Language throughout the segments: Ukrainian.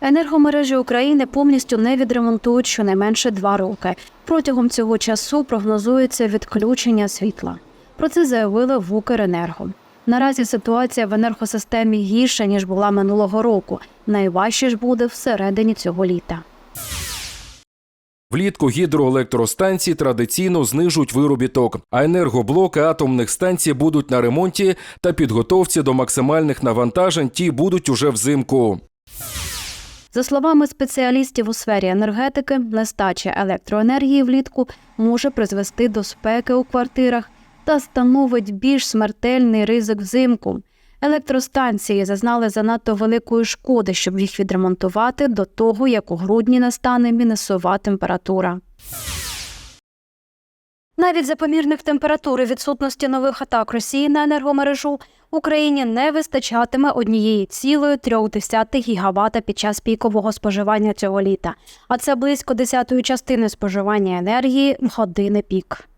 Енергомережі України повністю не відремонтують щонайменше два роки. Протягом цього часу прогнозується відключення світла. Про це заявили в Укренерго. Наразі ситуація в енергосистемі гірша ніж була минулого року. Найважче ж буде всередині цього літа. Влітку гідроелектростанції традиційно знижують виробіток, а енергоблоки атомних станцій будуть на ремонті та підготовці до максимальних навантажень. Ті будуть уже взимку. За словами спеціалістів у сфері енергетики, нестача електроенергії влітку може призвести до спеки у квартирах та становить більш смертельний ризик взимку. Електростанції зазнали занадто великої шкоди, щоб їх відремонтувати до того, як у грудні настане мінусова температура. Навіть за помірних температур і відсутності нових атак Росії на енергомережу Україні не вистачатиме однієї цілої трьох десятих гігавата під час пікового споживання цього літа, а це близько десятої частини споживання енергії в години пік.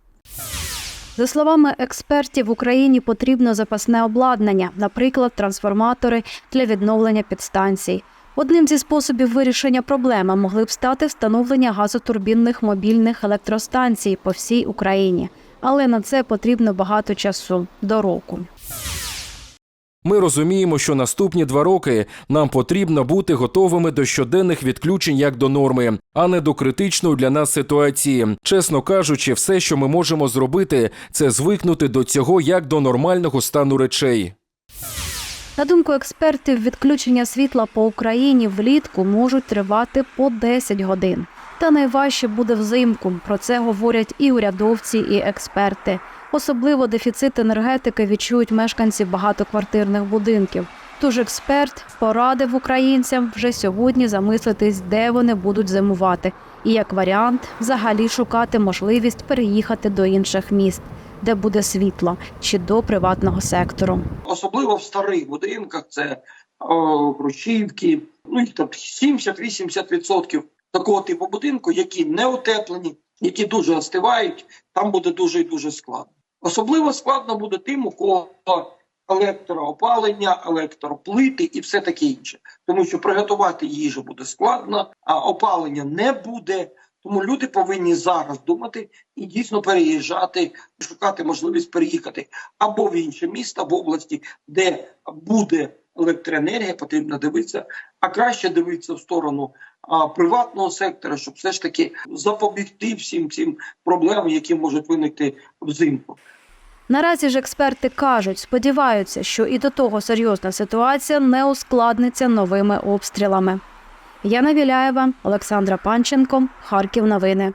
За словами експертів, в Україні потрібно запасне обладнання, наприклад, трансформатори для відновлення підстанцій. Одним зі способів вирішення проблеми могли б стати встановлення газотурбінних мобільних електростанцій по всій Україні, але на це потрібно багато часу до року. Ми розуміємо, що наступні два роки нам потрібно бути готовими до щоденних відключень як до норми, а не до критичної для нас ситуації. Чесно кажучи, все, що ми можемо зробити, це звикнути до цього як до нормального стану речей. На думку експертів, відключення світла по Україні влітку можуть тривати по 10 годин. Та найважче буде взимку. Про це говорять і урядовці, і експерти. Особливо дефіцит енергетики відчують мешканці багатоквартирних будинків. Тож експерт порадив українцям вже сьогодні замислитись, де вони будуть зимувати, і як варіант взагалі шукати можливість переїхати до інших міст, де буде світло, чи до приватного сектору. особливо в старих будинках, це о, Грушівки, ну їх там 70-80% такого типу будинку, які не утеплені, які дуже остивають, там буде дуже і дуже складно. Особливо складно буде тим, у кого електроопалення, електроплити і все таке інше. Тому що приготувати їжу буде складно, а опалення не буде. Тому люди повинні зараз думати і дійсно переїжджати, шукати можливість переїхати або в інше місто, в області, де буде електроенергія, потрібно дивитися, а краще дивитися в сторону а, приватного сектора, щоб все ж таки запобігти всім цим проблемам, які можуть виникти взимку. Наразі ж експерти кажуть, сподіваються, що і до того серйозна ситуація не ускладниться новими обстрілами. Яна Віляєва, Олександра Панченко, Харків. Новини.